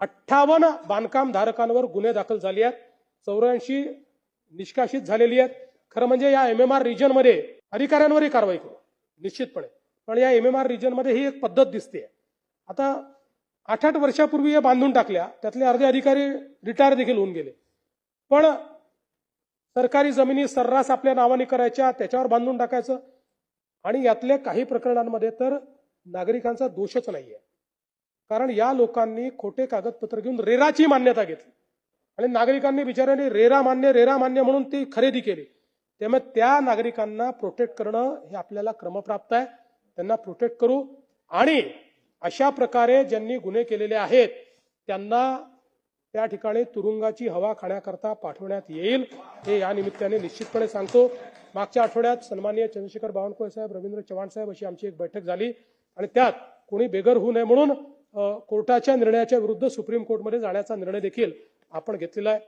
अठ्ठावन्न बांधकाम धारकांवर गुन्हे दाखल झाले आहेत. चौऱ्याऐंशी निष्कासित झालेली आहेत. खरं म्हणजे या एम एम आर रिजनमध्ये अधिकाऱ्यांवरही कारवाई करू. निश्चितपणे. पण या एम एम आर रिजनमध्ये ही एक पद्धत दिसते आता आठ आठ वर्षापूर्वी या बांधून टाकल्या त्यातले अर्धे अधिकारी रिटायर देखील होऊन गेले. पण सरकारी जमिनी सर्रास आपल्या नावाने करायच्या त्याच्यावर बांधून टाकायचं आणि यातल्या काही प्रकरणांमध्ये तर नागरिकांचा दोषच नाही आहे कारण या लोकांनी खोटे कागदपत्र घेऊन रेराची मान्यता घेतली. आणि नागरिकांनी बिचाऱ्यांनी रेरा मान्य रेरा मान्य म्हणून ती खरेदी केली. त्यामुळे त्या नागरिकांना प्रोटेक्ट करणं हे आपल्याला क्रमप्राप्त आहे. त्यांना प्रोटेक्ट करू. आणि अशा प्रकारे ज्यांनी गुन्हे केलेले आहेत त्यांना त्या ठिकाणी तुरुंगाची हवा खाण्याकरता पाठवण्यात येईल हे या निमित्ताने निश्चितपणे सांगतो. मागच्या आठवड्यात सन्माननीय चंद्रशेखर बावनकुळे साहेब रवींद्र चव्हाण साहेब अशी आमची एक बैठक झाली. आणि त्यात कोणी बेघर होऊ नये म्हणून कोर्टाच्या निर्णयाच्या विरुद्ध सुप्रीम कोर्टमध्ये जाण्याचा निर्णय देखील आपण घेतलेला आहे.